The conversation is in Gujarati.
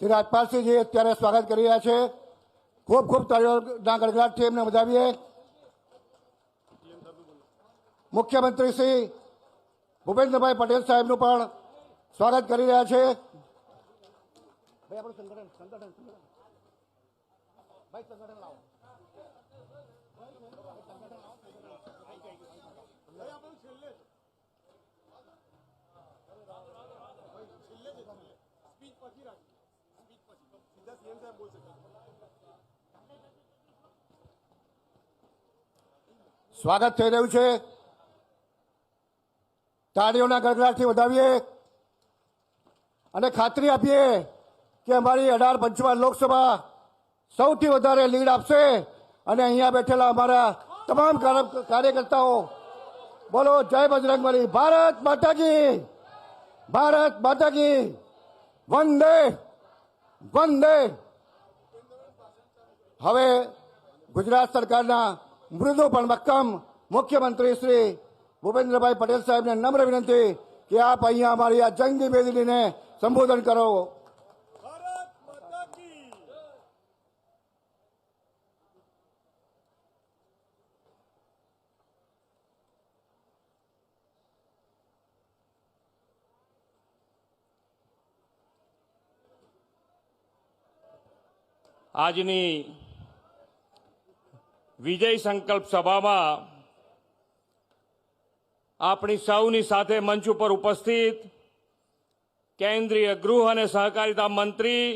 શ્રી રાજપાલસિંહજી અત્યારે સ્વાગત કરી રહ્યા છે. ખૂબ ખૂબ તાળીઓના ગડગડાટથી એમને વધાવીએ મુખ્યમંત્રી શ્રી ભૂપેન્દ્રભાઈ પટેલ સાહેબનું પણ સ્વાગત કરી રહ્યા છે. આપણું સંગઠન સંગઠન સંગઠન. સાહેબ લાવો સ્વાગત થઈ રહ્યું છે. તાળીઓના ગડગડાટથી વધાવીએ અને ખાતરી આપીએ કે અમારી અઢાર પંચમાં લોકસભા સૌથી વધારે લીડ આપશે અને અહીંયા બેઠેલા અમારા તમામ કાર્ય- કાર્યકર્તાઓ. બોલો, જય બજરંગબલી ભારત માતા કી, ભારત માતા કી. વંદે વંદે. હવે ગુજરાત સરકારના મૃદુ પણ મક્કમ મુખ્યમંત્રી શ્રી ભૂપેન્દ્રભાઈ પટેલ સાહેબને નમ્ર વિનંતી કે આપ અહીંયા અમારી આ જંગી મેદનીને સંબોધન કરો ભારત માતા કી આજની વિજય સંકલ્પ સભામાં આપણી સૌની સાથે મંચ ઉપર ઉપસ્થિત કેન્દ્રીય ગૃહ અને સહકારિતા મંત્રી